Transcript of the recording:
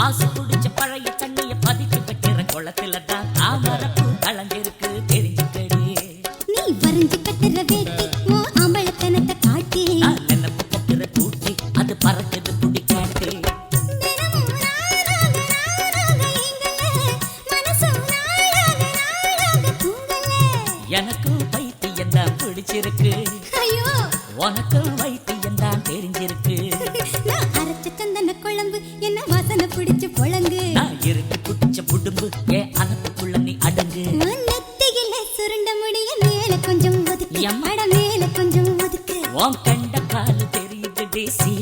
மாசு குடிச்ச பழைய தண்ணிய பதிச்சு வைக்கிற குளத்துல தான் தாமரப்பு கலந்திருக்கு. தெரிஞ்சுக்கடி. நீ வரைஞ்சு கட்டுற வேட்டி அமலத்தனத்தை காட்டி. நினப்பு கட்டுற எனக்கும் பைத்தியம் தான் பிடிச்சிருக்கு. உனக்கும் வைத்தியம் தான் தெரிஞ்சிருக்கு. நான் அரைச்ச குழம்பு என்ன பிடிச்ச புழங்கு. நான் இருக்கு குடிச்ச புடும்பு ஏன் அனப்புக்குள்ள நீ அடங்கு. நெத்தியில சுருண்ட முடிய மேல கொஞ்சம் ஒதுக்கு. மேல கொஞ்சம் ஒதுக்கு. உன் கண்ட கால் தெரியுது தேசி